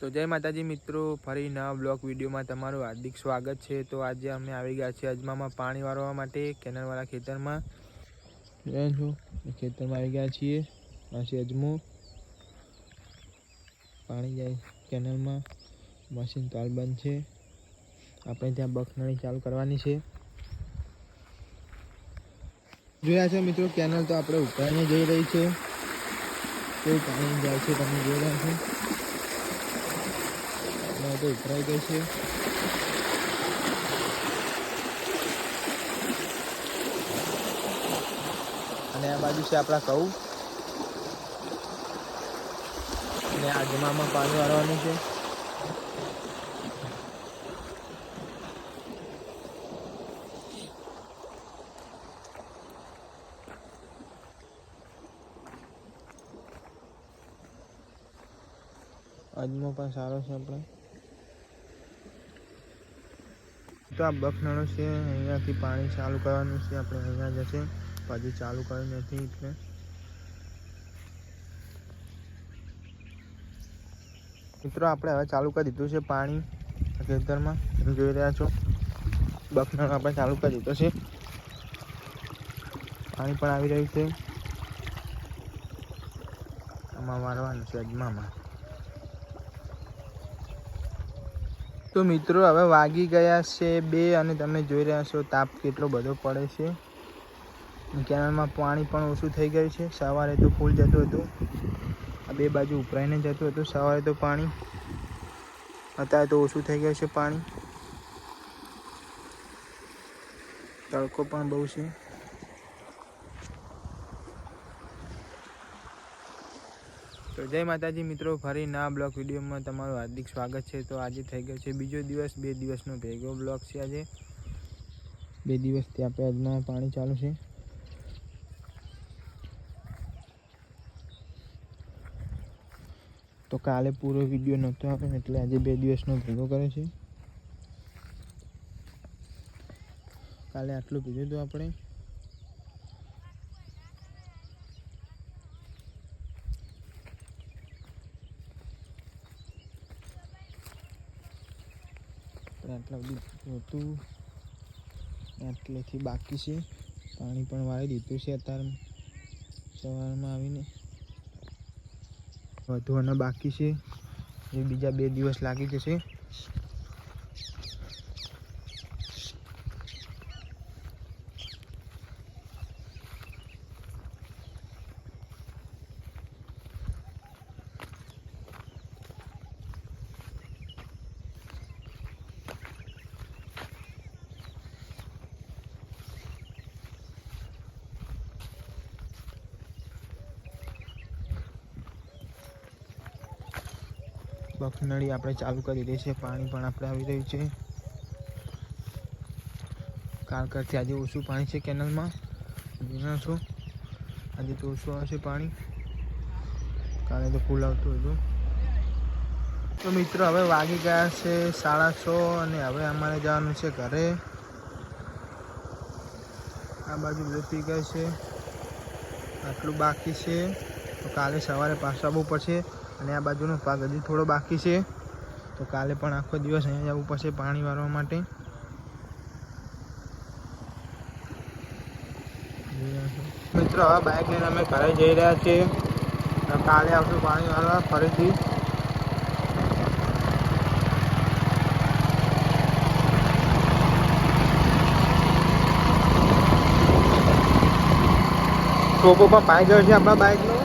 તો જય માતાજી મિત્રો, ફરી નવા બ્લોગ વિડીયોમાં તમારું હાર્દિક સ્વાગત છે. તો આજે અમે આવી ગયા છીએ અજમામાં પાણી વાળવા માટે, કેનલવાળા ખેતરમાં. જોયા છો ખેતરમાં આવી ગયા છીએ. પાછી અજમો. પાણી જાય કેનલમાં. મશીન તાલ બંધ છે. આપણે ત્યાં બખનાળી ચાલુ કરવાની છે. જોયા છે મિત્રો, કેનલ તો આપણે ઉપાડીને જઈ રહી છે. કેવું પાણી જાય છે, તમે જોઈ રહ્યા છો. ના તો ઉભરાઈ ગઈ છે. અને આ બાજુ છે આપણા કહું અને આજમામાં પાણી વાળવાનું છે. અજમો પણ સારો છે આપણે. તો આ બખનાળો છે, અહીંયાથી પાણી ચાલુ કરવાનું છે, આપણે અહીંયા જશે હજી ચાલુ કર્યું નથી એટલે. મિત્રો, આપણે હવે ચાલુ કરી દીધું છે પાણી ખેતરમાં. તમે જોઈ રહ્યા છો બખનાળો આપણે ચાલુ કરી દીધો છે. પાણી પણ આવી રહ્યું છે. આમાં મારવાનું છે, અજમામાં. તો મિત્રો, હવે વાગી ગયા છે બે અને તમે જોઈ રહ્યા છો તાપ કેટલો બધો પડે છે. કેનલમાં પાણી પણ ઓછું થઈ ગયું છે. સવારે તો ફૂલ જતું હતું. આ બે બાજુ ઉપરાઈને જતું હતું સવારે તો પાણી. અત્યારે તો ઓછું થઈ ગયું છે પાણી. તડકો પણ બહુ છે. તો જય માતાજી મિત્રો, ફરી ના બ્લોગ વિડીયોમાં તમારું હાર્દિક સ્વાગત છે. તો આજે થઈ ગયો છે બીજો દિવસ, બે દિવસનો ભેગો બ્લોગ છે આજે. બે દિવસથી આપણે આજના પાણી ચાલુ છે. તો કાલે પૂરો વીડિયો નહોતો આવે એટલે આજે બે દિવસનો ભેગો કરે છે. કાલે આટલું પીધું હતું આપણે. આટલા બધું હતું. આટલેથી બાકી છે. પાણી પણ વાળી દીધું છે અત્યારે સવારમાં આવીને. વધવાના બાકી છે. એ બીજા બે દિવસ લાગી જશે. બખનળી આપણે ચાલુ કરી દઈએ છીએ. પાણી પણ આપણે આવી રહ્યું છે. કારકરથી આજે ઓછું પાણી છે કેનલમાં. છો આજે તો ઓછું આવશે પાણી. કાલે તો ફૂલ આવતું હતું. તો મિત્રો, હવે વાગી ગયા છે સાડા છ અને હવે અમારે જવાનું છે ઘરે. આ બાજુ બધું પી ગયું છે. આટલું બાકી છે. તો કાલે સવારે પાછું આવવું પડશે. અને આ બાજુનો ભાગ હજી થોડો બાકી છે. તો કાલે પણ આખો દિવસ અહીંયા જવું પડશે પાણી વાળવા માટે. મિત્રો હવે બાઇક લઈને અમે ઘરે જઈ રહ્યા છીએ. કાલે આવશું પાણી વાળવા ફરીથી. ટોપો પણ પાઈ ગયો છે આપણા બાઇકનો